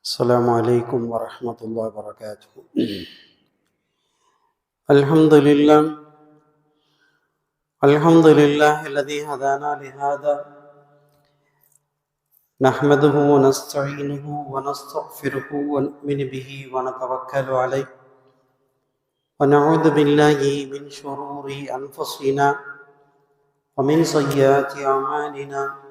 السلام عليكم ورحمة الله وبركاته. الحمد لله الحمد لله الذي هدانا لهذا. نحمده ونستعينه ونستغفره ونؤمن به ونتوكل عليه. ونعوذ بالله من شرور أنفسنا ومن سيئات أعمالنا.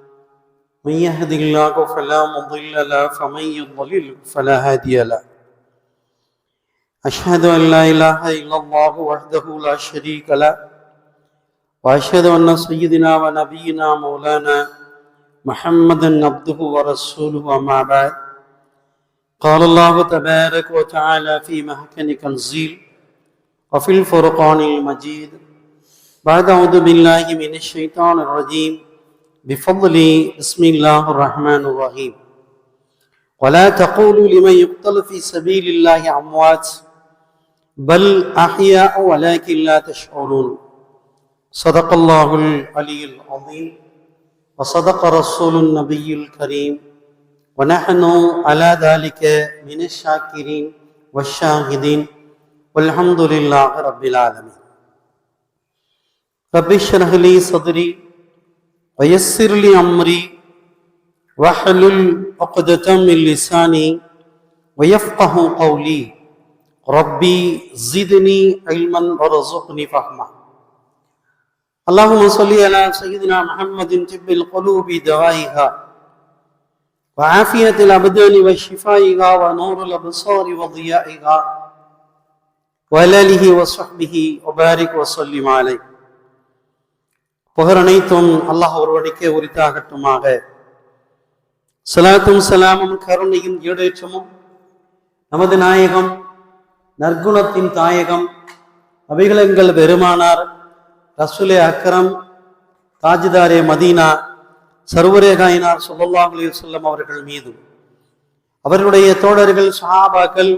من يهد الله فلا مضل له فمن يضلل فلا هادي له. أشهد أن لا إله إلا الله وحده لا شريك له وأشهد أن سيدنا ونبينا مولانا محمدا عبده ورسوله أما بعد. قال الله تبارك وتعالى في محكم تنزيل وفي الفرقان المجيد بعد أعوذ بالله من الشيطان الرجيم. بفضل بسم الله الرحمن الرحيم. ولا تقولوا لمن يقتل في سبيل الله أموات بل أحياء ولكن لا تشعرون. صدق الله العلي العظيم وصدق رسول النبي الكريم ونحن على ذلك من الشاكرين والشاهدين والحمد لله رب العالمين. رب اشرح لي صدري ويسر لي أمري. واحلل عقدة من لساني ويفقه قولي. ربي زدني علما وارزقني فهما. اللهم صل على سيدنا محمد طب القلوب دوائها وعافية الأبدان وشفائها ونور الأبصار وضيائها. وعلى آله وصحبه وبارك وسلم عليه. புகர் அனைத்தும் அல்லாஹ் ஒருவனுக்கே உரித்தாகட்டுமாக. சலாத்தும் சலாமும் கருணையும் ஈடேற்றமும் நமது நாயகம் நற்குணத்தின் தாயகம் அவைகளங்கள் பெருமானார் ரசுலே அக்கரம் தாஜிதாரே மதீனா சர்வரேகாயினார் சொல்லல்லாஹ் செல்லம் அவர்கள் மீதும். அவர்களுடைய தோழர்கள் சஹாபாக்கள்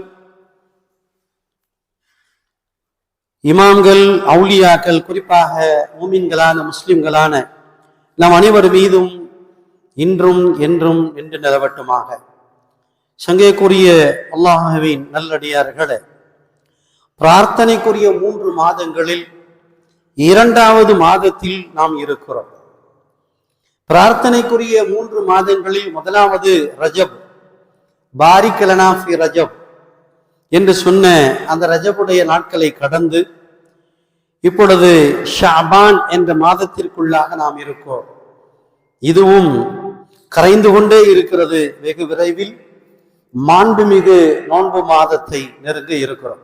இமாம்கள் அவுளியாக்கள் குறிப்பாக மூமின்களான முஸ்லிம்களான நம் அனைவர் மீதும் இன்றும் என்றும் என்று நிலவட்டுமாக. சங்கைக்குரிய அல்லாஹுவின் நல்லடியார்களே பிரார்த்தனைக்குரிய மூன்று மாதங்களில் இரண்டாவது மாதத்தில் நாம் இருக்கிறோம். பிரார்த்தனைக்குரிய மூன்று மாதங்களில் முதலாவது ரஜப் பாரிக்கலனா ஃபி ரஜப். என்று சொன்ன அந்த ரஜபுடைய நாட்களை கடந்து இப்பொழுது ஷாபான் என்ற மாதத்திற்குள்ளாக நாம் இருக்கோம். இதுவும் கரைந்து கொண்டே இருக்கிறது வெகு விரைவில். மாண்புமிகு நோன்பு மாதத்தை நெருங்க இருக்கிறோம்.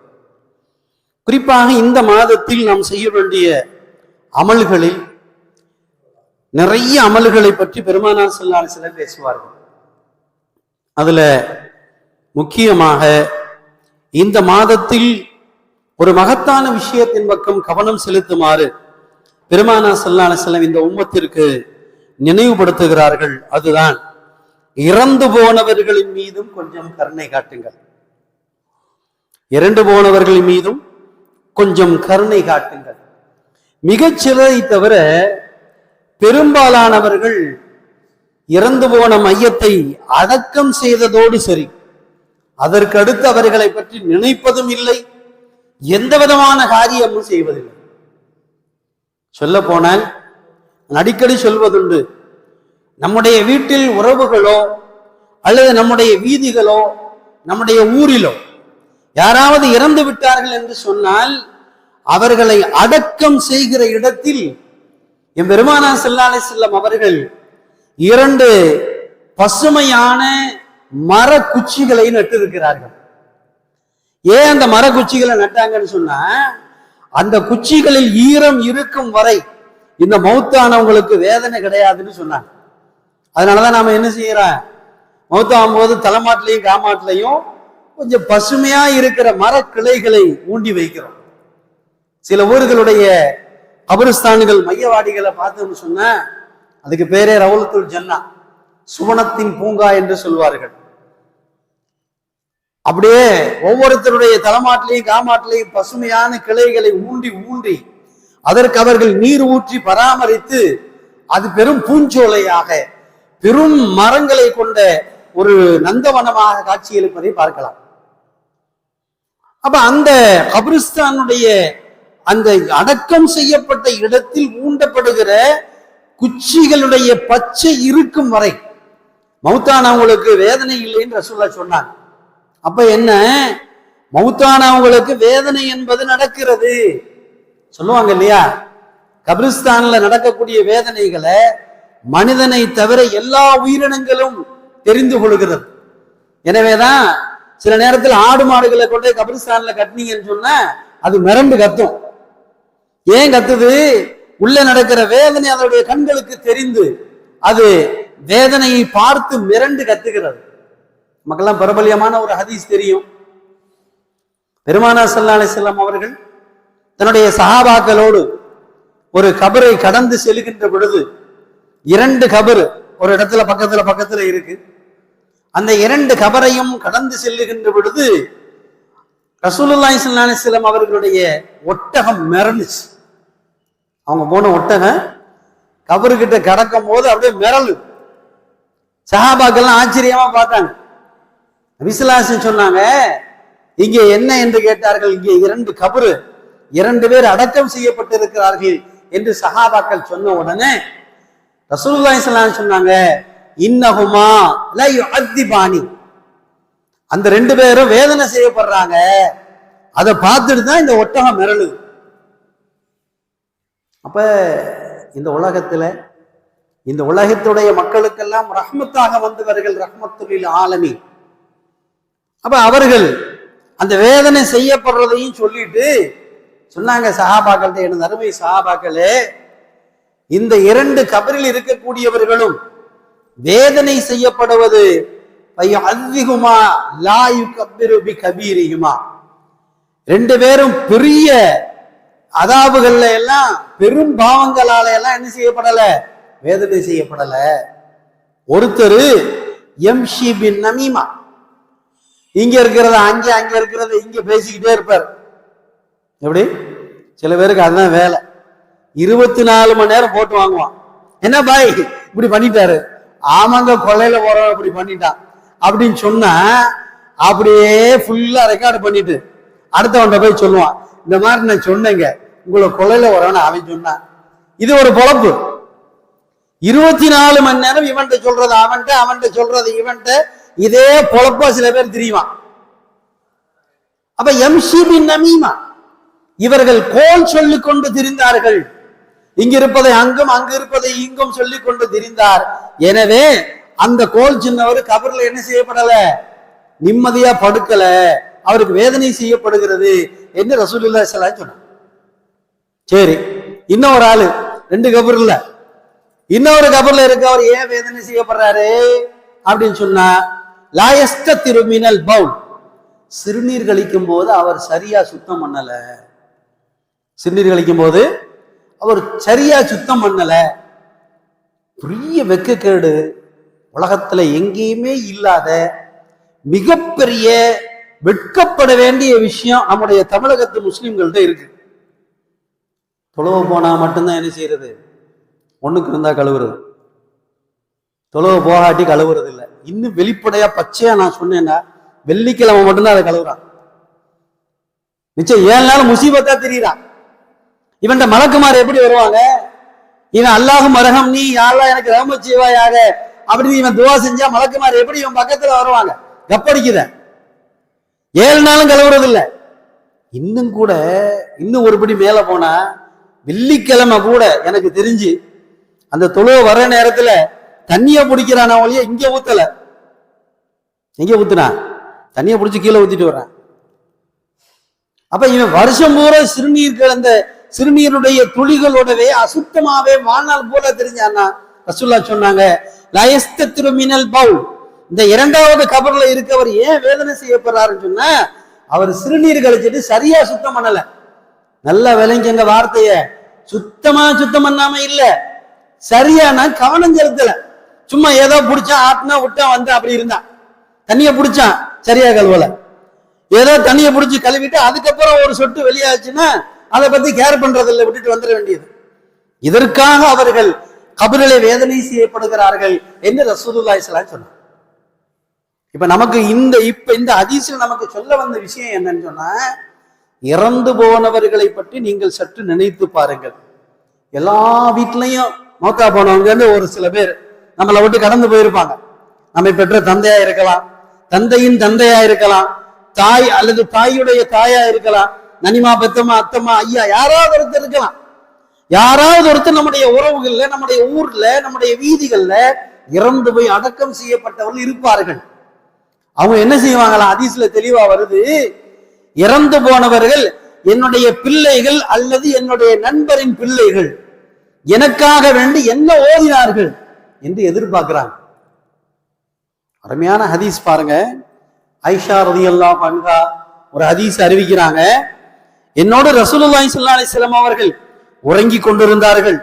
குறிப்பாக இந்த மாதத்தில் நாம் செய்ய வேண்டிய அமல்களில் நிறைய அமல்களை பற்றி பெருமானார் செல்லார் சிலர் பேசுவார்கள். அதுல முக்கியமாக இந்த மாதத்தில் ஒரு மகத்தான விஷயத்தின் பக்கம் கவனம் செலுத்துமாறு பெருமானா சல்லான செல்லம் இந்த உம்மத்திற்கு நினைவுபடுத்துகிறார்கள். அதுதான் இறந்து போனவர்களின் மீதும் கொஞ்சம் கருணை காட்டுங்கள். இறந்து போனவர்கள் மீதும் கொஞ்சம் கருணை காட்டுங்கள். மிகச்சிலரை தவிர பெரும்பாலானவர்கள் இறந்து போன மையத்தை அடக்கம் செய்ததோடு சரி. அதற்கு அடுத்து அவர்களை பற்றி நினைப்பதும் இல்லை. எந்த விதமான காரியமும் செய்வதில்லை. சொல்ல போனால் அடிக்கடி சொல்வதுண்டு நம்முடைய வீட்டில் உறவுகளோ அல்லது நம்முடைய வீதிகளோ நம்முடைய ஊரிலோ யாராவது இறந்து விட்டார்கள் என்று சொன்னால் அவர்களை அடக்கம் செய்கிற இடத்தில் என் பெருமானா செல்லாலை செல்லம் அவர்கள் இரண்டு பசுமையான மர குச்சிகளை நட்டிருக்கிறார்கள். ஏன் அந்த மர குச்சிகளை நட்டாங்கன்னு சொன்னா அந்த குச்சிகளில் ஈரம் இருக்கும் வரை இந்த மௌத்தானவங்களுக்கு வேதனை கிடையாதுன்னு சொன்னாங்க. அதனாலதான் நாம என்ன செய்யறோம்? மௌத்தாகும் போது தலைமாட்டிலையும் காமாட்டிலையும் கொஞ்சம் பசுமையா இருக்கிற மர கிளைகளை ஊண்டி வைக்கிறோம். சில ஊர்களுடைய கபரிஸ்தான்கள் மையவாடிகளை பார்த்தோம்னு சொன்ன அதுக்கு பேரே ரவுலத்துல் ஜன்னா சுவனத்தின் பூங்கா என்று சொல்வார்கள். அப்படியே ஒவ்வொருத்தருடைய தலைமாட்டிலையும் காமாட்டிலையும் பசுமையான கிளைகளை ஊண்டி ஊண்டி அதற்கு அவர்கள் நீர் ஊற்றி பராமரித்து அது பெரும் பூஞ்சோலையாக பெரும் மரங்களை கொண்ட ஒரு நந்தவனமாக காட்சியளிப்பதை பார்க்கலாம். அப்ப அந்த கபிரிஸ்தானுடைய அந்த அடக்கம் செய்யப்பட்ட இடத்தில் ஊண்டப்படுகிற குச்சிகளுடைய பச்சை இருக்கும் வரை மௌத்தானவங்களுக்கு வேதனை இல்லைன்னு ரசூல்லா சொன்னாங்க அப்ப என்ன? மவுத்தானவங்களுக்கு வேதனை என்பது நடக்கிறது. சொல்லுவாங்க இல்லையா? கபிரிஸ்தான்ல நடக்கக்கூடிய வேதனைகளை மனிதனை தவிர எல்லா உயிரினங்களும் தெரிந்து கொள்கிறது. எனவேதான் சில நேரத்தில் ஆடு மாடுகளை கொண்டு கபிரிஸ்தான்ல கட்டினீங்கன்னு சொன்னா அது மிரண்டு கத்தும். ஏன் கத்துது? உள்ள நடக்கிற வேதனை அதனுடைய கண்களுக்கு தெரிந்து அது வேதனையை பார்த்து மிரண்டு கத்துகிறது. நமக்கெல்லாம் பிரபலியமான ஒரு ஹதீஸ் தெரியும். பெருமானா சல்லா அலிசல்லாம் அவர்கள் தன்னுடைய சஹாபாக்களோடு ஒரு கபரை கடந்து செல்கின்ற பொழுது இரண்டு கபரு ஒரு இடத்துல பக்கத்துல பக்கத்துல இருக்கு. அந்த இரண்டு கபரையும் கடந்து செல்லுகின்ற பொழுது ரசூலுல்லாஹி ஸல்லல்லாஹு அவர்களுடைய ஒட்டகம் மிரண்டுச்சு. அவங்க போன ஒட்டகம் கபருக்கிட்ட கடக்கும் போது அப்படியே மிரளு. சஹாபாக்கெல்லாம் ஆச்சரியமா பார்த்தாங்க. விசுலாசன் சொன்னாங்க இங்கே என்ன என்று கேட்டார்கள் இங்கே இரண்டு கபரு இரண்டு பேர் அடக்கம் செய்யப்பட்டிருக்கிறார்கள் என்று சஹாபாக்கள் சொன்ன உடனே ரசூல்லா இஸ்லாம் சொன்னாங்க இன்னகுமா லா அந்த ரெண்டு பேரும் வேதனை செய்யப்படுறாங்க. அதை பார்த்துட்டு தான் இந்த ஒட்டகம் மிரளுது. அப்ப இந்த உலகத்துல இந்த உலகத்துடைய மக்களுக்கெல்லாம் ரஹ்மத்தாக வந்தவர்கள் ரஹ்மத்துலில் ஆலமி அப்ப அவர்கள் அந்த வேதனை செய்யப்படுறதையும் சொல்லிட்டு சொன்னாங்க சஹாபாக்கள்கிட்ட எனது அருமை சஹாபாக்களே இந்த இரண்டு கபரில் இருக்கக்கூடியவர்களும் வேதனை செய்யப்படுவது அதிகமா லாயு கபிருபி கபீரிகுமா ரெண்டு பேரும் பெரிய அதாவுகள்ல எல்லாம் பெரும் பாவங்களால எல்லாம் என்ன செய்யப்படல? வேதனை செய்யப்படல. ஒருத்தர் எம்ஷி பின் நமீமா இங்க இருக்கிறத அங்கே அங்க இருக்கிறத இங்க பேசிக்கிட்டே இருப்பார். எப்படி? சில பேருக்கு அதுதான் வேலை. இருபத்தி நாலு மணி நேரம் போட்டு வாங்குவான். என்ன பாய்? இப்படி பண்ணிட்டாரு. ஆமாங்க கொள்ளையில போறவன் இப்படி பண்ணிட்டான். அப்படின்னு சொன்னா அப்படியே ஃபுல்லா ரெக்கார்டு பண்ணிட்டு அடுத்தவன்ட்ட போய் சொல்லுவான். இந்த மாதிரி நான் சொன்னேங்க. உங்களை கொள்ளையில வரவன அவன் சொன்னான் இது ஒரு பொழப்பு. இருபத்தி நாலு மணி நேரம் இவன்ட்ட சொல்றது அவன்கிட்ட அவன்கிட்ட சொல்றது இவன்கிட்ட இதே பொழப்பா சில பேர் தெரியுவான் அப்ப எம்சிபி நமீமா இவர்கள் கோல் சொல்லிக் கொண்டு திரிந்தார்கள். இங்க இருப்பதை அங்கும் அங்கு இருப்பதை இங்கும் சொல்லிக் கொண்டு திரிந்தார். எனவே அந்த கோல் சின்னவர் கபர்ல என்ன செய்யப்படல? நிம்மதியா படுக்கல. அவருக்கு வேதனை செய்யப்படுகிறது என்று ரசூலுல்லா சொன்னார். சரி இன்னொரு ஆளு ரெண்டு கபர் இல்ல இன்னொரு கபர்ல இருக்க அவர் ஏன் வேதனை செய்யப்படுறாரு? அப்படின்னு சொன்னா லாயஸ்ட திருமினல் பவுல் சிறுநீர் கழிக்கும் போது அவர் சரியா சுத்தம் பண்ணல. சிறுநீர் கழிக்கும் போது அவர் சரியா சுத்தம் பண்ணல. பெரிய வெக்கக்கேடு. உலகத்துல எங்கேயுமே இல்லாத மிகப்பெரிய வெட்கப்பட வேண்டிய விஷயம் நம்முடைய தமிழகத்து முஸ்லிம்கள்ட்ட இருக்கு. தொழுவ போனா மட்டும்தான் என்ன செய்யறது? ஒண்ணுக்கு இருந்தா கழுவுறது. தொழுவ போகாட்டி கழுவுறது இல்லை இன்னும் வெளிப்படையா பச்சையா நான் சொன்னேன்னா வெள்ளிக்கிழமை மட்டும்தான் அதை கழுவுறான். மிச்சம் ஏழு நாள் முசீபத்தா தெரியுறான். இவன் மலக்குமார் எப்படி வருவாங்க? இவன் அல்லாஹும் மரகம் நீ யாரா எனக்கு ரஹமத் செய்வாயாக. அப்படின்னு இவன் துவா செஞ்சா மலக்குமார் எப்படி இவன் பக்கத்துல வருவாங்க? கப்படிக்குத. ஏழு நாளும் கழுவுறது இல்ல இன்னும் கூட இன்னும் ஒருபடி மேல போனா வெள்ளிக்கிழமை கூட எனக்கு தெரிஞ்சு அந்த தொழுவ வர்ற நேரத்துல தண்ணியை பிடிக்கிறான ஒழிய இங்க ஊத்தல. எங்க ஊத்துனா? தண்ணியை பிடிச்சி கீழே ஊத்திட்டு வர்றான் அப்ப இவன் வருஷம் பூரா சிறுநீர் கிடந்த சிறுநீருடைய துளிகளோடவே அசுத்தமாவே வாழ்நாள் போல தெரிஞ்சான்னா ரசுல்லா சொன்னாங்க லயஸ்த திருமினல் பவுல் இந்த இரண்டாவது கபர்ல இருக்கவர் ஏன் வேதனை செய்யப்படுறாருன்னு சொன்னா அவர் சிறுநீர் கழிச்சிட்டு சரியா சுத்தம் பண்ணல. நல்லா விளைஞ்சங்க வார்த்தைய. சுத்தமா சுத்தம் பண்ணாம இல்ல. சரியான கவனம் செலுத்தலை. சும்மா ஏதோ பிடிச்சான் ஆட்டினா விட்டா வந்து அப்படி இருந்தான் தண்ணியை பிடிச்சான் சரியா கழுவல. ஏதோ தண்ணியை பிடிச்சி கழுவிட்டு அதுக்கப்புறம் ஒரு சொட்டு வெளியாச்சுன்னா அதை பத்தி கேர் பண்றதில்லை விட்டுட்டு வந்துட வேண்டியது. இதற்காக அவர்கள் கபரிலே வேதனை செய்யப்படுகிறார்கள் என்று ரசூலுல்லாஹி ஸல்லல்லாஹு சொன்னார். இப்ப நமக்கு இந்த இப்ப இந்த அதிசயம் நமக்கு சொல்ல வந்த விஷயம் என்னன்னு சொன்னா இறந்து போனவர்களை பற்றி நீங்கள் சற்று நினைத்து பாருங்கள். எல்லா வீட்லயும் மௌத்தா போனவங்க ஒரு சில பேர் நம்மளை விட்டு கடந்து போயிருப்பாங்க. நம்மை பெற்ற தந்தையா இருக்கலாம். தந்தையின் தந்தையா இருக்கலாம். தாய் அல்லது தாயுடைய தாயா இருக்கலாம். நனிமா பெத்தம்மா அத்தம்மா ஐயா யாராவது ஒருத்தர் இருக்கலாம். யாராவது ஒருத்தர் நம்முடைய உறவுகள்ல நம்முடைய ஊர்ல நம்முடைய வீதிகள்ல இறந்து போய் அடக்கம் செய்யப்பட்டவர்கள் இருப்பார்கள். அவங்க என்ன செய்வாங்களா? அதிசல தெளிவா வருது. இறந்து போனவர்கள் என்னுடைய பிள்ளைகள் அல்லது என்னுடைய நண்பரின் பிள்ளைகள். எனக்காக வேண்டி என்ன ஓதினார்கள்? என்று எதிர்பார்க்கிறாங்க அருமையான ஹதீஸ் பாருங்க. ஐஷா அல்லா அன்ஹா ஒரு ஹதீஸ் அறிவிக்கிறாங்க. என்னோட ரசூலுல்லாஹி ஸல்லல்லாஹு அலைஹி வஸல்லம் அவர்கள் உறங்கிக் கொண்டிருந்தார்கள்.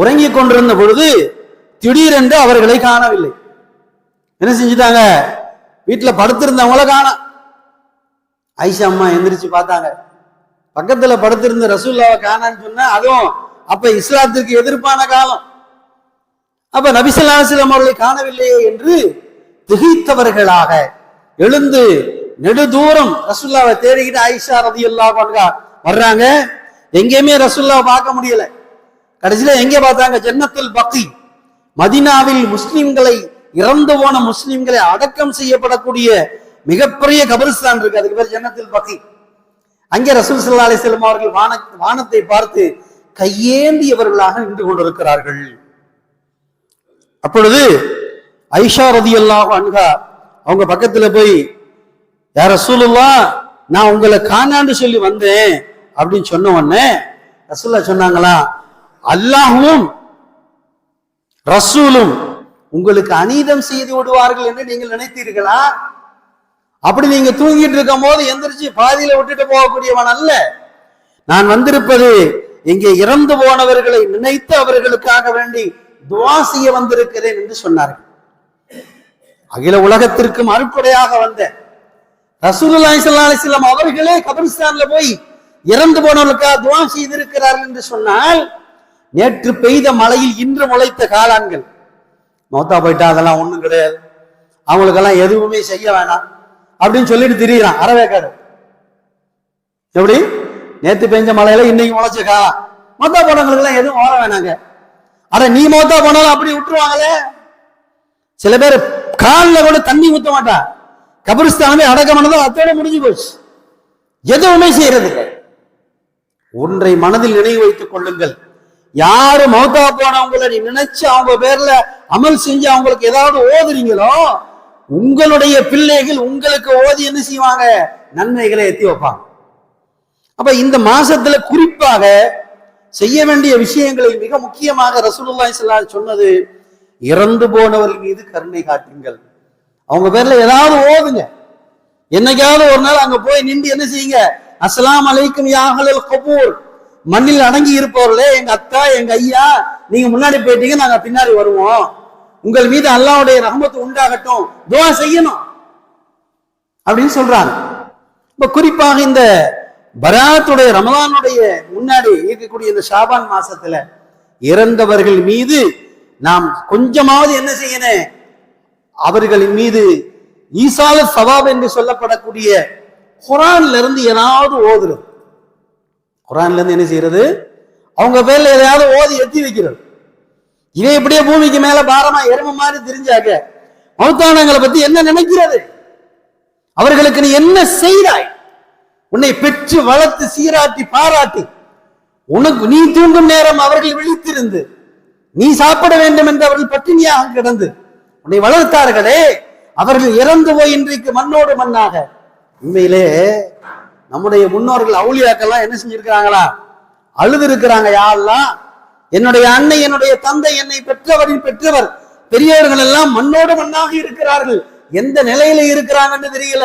உறங்கிக் கொண்டிருந்த பொழுது திடீரென்று அவர்களை காணவில்லை. என்ன செஞ்சுட்டாங்க? வீட்டுல படுத்திருந்தவங்கள காணோம் ஐஷா அம்மா எந்திரிச்சு பார்த்தாங்க. பக்கத்துல படுத்திருந்த ரசூல்லாவை காணான்னு சொன்னா அதுவும் அப்ப இஸ்லாத்திற்கு எதிர்ப்பான காலம். அப்ப நபிசல்லாசிலம் அவர்களை காணவில்லையே என்று திகைத்தவர்களாக எழுந்து நெடுதூரம் ரசுல்லாவை தேடிக்கிட்டு ஆயிஷா ரதி வர்றாங்க. எங்கேயுமே ரசுல்லாவை பார்க்க முடியல. கடைசியில எங்க பார்த்தாங்க? ஜன்னத்தில் பக்தி மதினாவில் முஸ்லிம்களை இறந்து போன முஸ்லிம்களை அடக்கம் செய்யப்படக்கூடிய மிகப்பெரிய கபரிஸ்தான் இருக்கு. அதுக்கு பேர் ஜன்னத்தில் பக்தி அங்கே ரசூல் சல்லா அலிஸ்லாம் அவர்கள் வான வானத்தை பார்த்து கையேந்தியவர்களாக நின்று கொண்டிருக்கிறார்கள். அப்பொழுது ஐஷா ரதி அல்லாஹ் அன்கா அவங்க பக்கத்துல போய் யார ரசூலுல்லா நான் உங்களை காணான்னு சொல்லி வந்தேன் அப்படின்னு சொன்ன உடனே ரசூல்லா சொன்னாங்களா அல்லாஹும் ரசூலும் உங்களுக்கு அநீதம் செய்து விடுவார்கள் என்று நீங்கள் நினைத்தீர்களா? அப்படி நீங்க தூங்கிட்டு இருக்கும் போது எந்திரிச்சு பாதியில விட்டுட்டு போகக்கூடியவன் அல்ல. நான் வந்திருப்பது இங்கே இறந்து போனவர்களை நினைத்து அவர்களுக்காக வேண்டி துவா செய்ய வந்திருக்கிறேன் என்று சொன்னார்கள். அகில உலகத்திற்கும் அருட்கொடையாக வந்த ரசூலுல்லாஹி ஸல்லல்லாஹு அலைஹி வஸல்லம் அவர்களே கபிரிஸ்தான்ல போய் இறந்து போனவர்களுக்காக துவா செய்திருக்கிறார்கள் என்று சொன்னால் நேற்று பெய்த மழையில் இன்று முளைத்த காளான்கள். மௌத்தா போயிட்டா அதெல்லாம் ஒண்ணும் கிடையாது. அவங்களுக்கெல்லாம் எதுவுமே செய்ய வேணாம் அப்படின்னு சொல்லிட்டு திரியிறான் அறவேக்காடு. எப்படி? நேற்று பெஞ்ச மழையில இன்னைக்கு முளைச்ச காலம் மொத்தா போனவங்களுக்கு எல்லாம் எதுவும் ஓட வேணாங்க. அட நீ மொத்தா போனாலும் அப்படி விட்டுருவாங்களே. சில பேர் காலில் கூட தண்ணி ஊற்ற மாட்டா. கபிரிஸ்தானமே அடக்கமானதோ அத்தோட முடிஞ்சு போச்சு. எதுவுமே செய்யறது இல்லை ஒன்றை மனதில் நினைவு வைத்துக் கொள்ளுங்கள். யாரு மௌத்தா போனவங்களை நீ நினைச்சு அவங்க பேர்ல அமல் செஞ்சு அவங்களுக்கு ஏதாவது ஓதுறீங்களோ உங்களுடைய பிள்ளைகள் உங்களுக்கு ஓதி என்ன செய்வாங்க? நன்மைகளை எத்தி வைப்பாங்க. அப்ப இந்த மாசத்துல குறிப்பாக செய்ய வேண்டிய விஷயங்களை மிக முக்கியமாக ரசூலுல்லாய் ஸல்லல்லாஹு சொன்னது இறந்து போனவர்கள் மீது கருணை காட்டுங்கள். அவங்க பேர்ல ஏதாவது ஓதுங்க. என்னைக்காவது ஒரு நாள் அங்க போய் நின்று என்ன செய்யுங்க? அஸ்லாம் அலைக்கும் யாகலல் கபூர். மண்ணில் அடங்கி இருப்பவர்களே எங்க அக்கா எங்க ஐயா நீங்க முன்னாடி போயிட்டீங்க நாங்க பின்னாடி வருவோம். உங்கள் மீது அல்லாவுடைய ரகமத்து உண்டாகட்டும். துவா செய்யணும். அப்படின்னு சொல்றாங்க. இப்ப குறிப்பாக இந்த பராத்துடைய ரமலானுடைய முன்னாடி இருக்கக்கூடிய இந்த ஷாபான் மாசத்துல இறந்தவர்கள் மீது நாம் கொஞ்சமாவது என்ன செய்யணும்? அவர்களின் மீது ஈசால சவாப் என்று சொல்லப்படக்கூடிய குரான்ல இருந்து ஏதாவது ஓதுறது. குரான்ல இருந்து என்ன செய்யறது? அவங்க பேர்ல எதையாவது ஓதி எத்தி வைக்கிறது. இதே இப்படியே பூமிக்கு மேல பாரமா எரும மாதிரி தெரிஞ்சாக்க மௌத்தானங்களை பத்தி என்ன நினைக்கிறது? அவர்களுக்கு நீ என்ன செய்தாய்? உன்னை பெற்று வளர்த்து சீராட்டி பாராட்டி உனக்கு நீ தூங்கும் நேரம் அவர்கள் விழித்திருந்து நீ சாப்பிட வேண்டும் என்று அவர்கள் பட்டினியாக கிடந்து உன்னை வளர்த்தார்களே அவர்கள் இறந்து போய் இன்றைக்கு மண்ணோடு மண்ணாக. உண்மையிலே நம்முடைய முன்னோர்கள் அவுளியாக்கெல்லாம் என்ன செஞ்சிருக்கிறாங்களா? அழுது இருக்கிறாங்க யாரெல்லாம்? என்னுடைய அன்னை என்னுடைய தந்தை என்னை பெற்றவரின் பெற்றவர் பெரியவர்கள் எல்லாம் மண்ணோடு மண்ணாக இருக்கிறார்கள். எந்த நிலையில இருக்கிறாங்கன்னு தெரியல.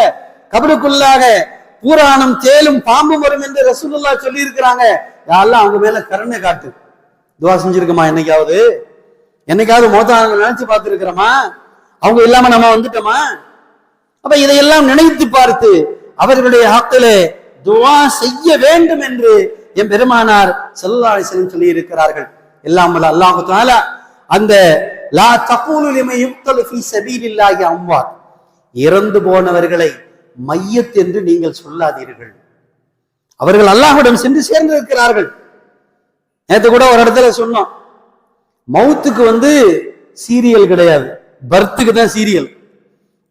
கபருக்குள்ளாக பூராணம் தேலும் பாம்பு வரும் என்று ரசூலுல்லா சொல்லி இருக்கிறாங்க யாரெல்லாம் அவங்க மேல கருணை காட்டு. துவா செஞ்சிருக்கோமா என்னைக்காவது? என்னைக்காவது மோதான நினைச்சு பார்த்துருக்கிறோமா? அவங்க இல்லாம நம்ம வந்துட்டோமா? அப்ப இதையெல்லாம் நினைத்து பார்த்து அவர்களுடைய ஹக்கிலே துவா செய்ய வேண்டும் என்று என் பெருமானார் செல்லாசனம் சொல்லி இருக்கிறார்கள் எல்லாம் வல்ல அல்லாஹு அந்த லா தகூலு யுக்தல் ஃபி சபீலில்லாஹி அம்வார் இறந்து போனவர்களை மையத் என்று நீங்கள் சொல்லாதீர்கள். அவர்கள் அல்லாஹுடன் சென்று சேர்ந்து இருக்கிறார்கள் நேற்று கூட ஒரு இடத்துல சொன்னோம். மவுத்துக்கு வந்து சீரியல் கிடையாது. பர்த்துக்கு தான் சீரியல்.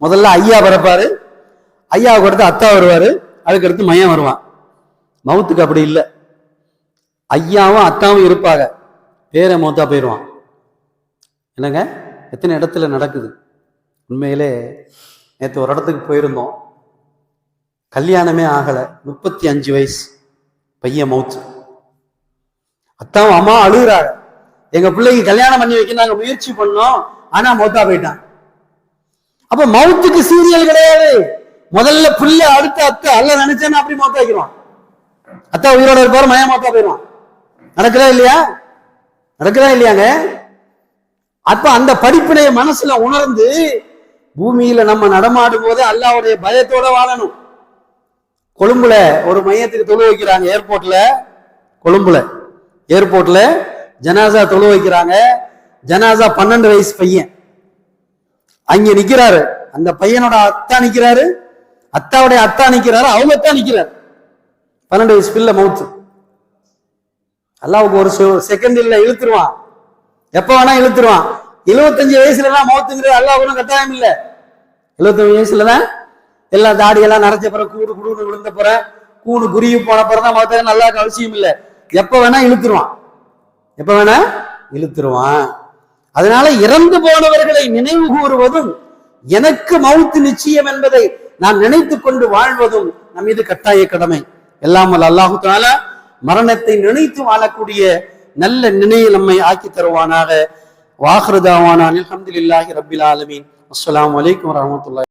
முதல்ல ஐயா பிறப்பாரு. ஐயாவுக்கு அடுத்து அத்தா வருவாரு. அதுக்கு அடுத்து மையம் வருவான். மவுத்துக்கு அப்படி இல்லை. ஐயாவும் அத்தாவும் இருப்பாங்க. பேரை மௌத்தா போயிடுவான் என்னங்க? எத்தனை இடத்துல நடக்குது? உண்மையிலே நேற்று ஒரு இடத்துக்கு போயிருந்தோம். கல்யாணமே ஆகலை. முப்பத்தி அஞ்சு வயசு. பையன் மவுத்து. அத்தான் அம்மா அழுகுறாங்க. எங்க பிள்ளைக்கு கல்யாணம் பண்ணி வைக்க நாங்க முயற்சி பண்ணோம். ஆனா மௌத்தா போயிட்டான். அப்ப மவுத்துக்கு சீரியல் கிடையாது. முதல்ல பிள்ளை அடுத்த அத்தை. அல்ல நினைச்சேன்னா அப்படி மௌத்தா வைக்கிறோம் அத்தா உயிரோட இருப்பாரு மயம் மௌத்தா போயிடுவான். நடக்குதா இல்லையா? நடக்குதா இல்லையாங்க? அப்ப அந்த படிப்பினைய மனசுல உணர்ந்து பூமியில நம்ம நடமாடும் போது அல்லாவுடைய பயத்தோட வாழணும். கொழும்புல ஒரு மையத்துக்கு தொழு வைக்கிறாங்க ஏர்போர்ட்ல கொழும்புல ஏர்போர்ட்ல ஜனாசா தொழு வைக்கிறாங்க. ஜனாசா பன்னெண்டு வயசு பையன். அங்க நிக்கிறாரு. அந்த பையனோட அத்தா நிக்கிறாரு. அத்தாவுடைய அத்தா நிக்கிறாரு. அவங்க அத்தா நிக்கிறாரு. பன்னெண்டு வயசு பிள்ளை மவுத்து அல்லாவுக்கு ஒரு செகண்ட் இல்ல இழுத்துருவான். எப்ப வேணா இழுத்துருவான். எழுபத்தஞ்சு வயசுல மௌத்துங்கிறது அல்லாவுக்கு கட்டாயம் இல்லை. எழுபத்தஞ்சு வயசுல தான் எல்லா தாடியெல்லாம் நரைச்ச பிறகு கூடு கூடுன்னு விழுந்த பிற கூடு குருவி போன பிறகு தான் மௌத்த நல்லா அவசியம் இல்ல. எப்ப வேணா இழுத்துருவான். எப்ப வேணா இழுத்துருவான். அதனால இறந்து போனவர்களை நினைவு கூறுவதும் எனக்கு மவுத்து நிச்சயம் என்பதை நான் நினைத்து கொண்டு வாழ்வதும் நம் மீது கட்டாய கடமை. எல்லாம் அல்லாஹு மரணத்தை நினைத்து வாழக்கூடிய நல்ல நினைவு நம்மை ஆக்கி தருவானாக. வாஹ்ருதாவான அல்ஹம்துலில்லாஹி ரபில் ஆலமீன். அஸ்லாம் வலைக்கம் வரஹ்மத்துல்லாஹி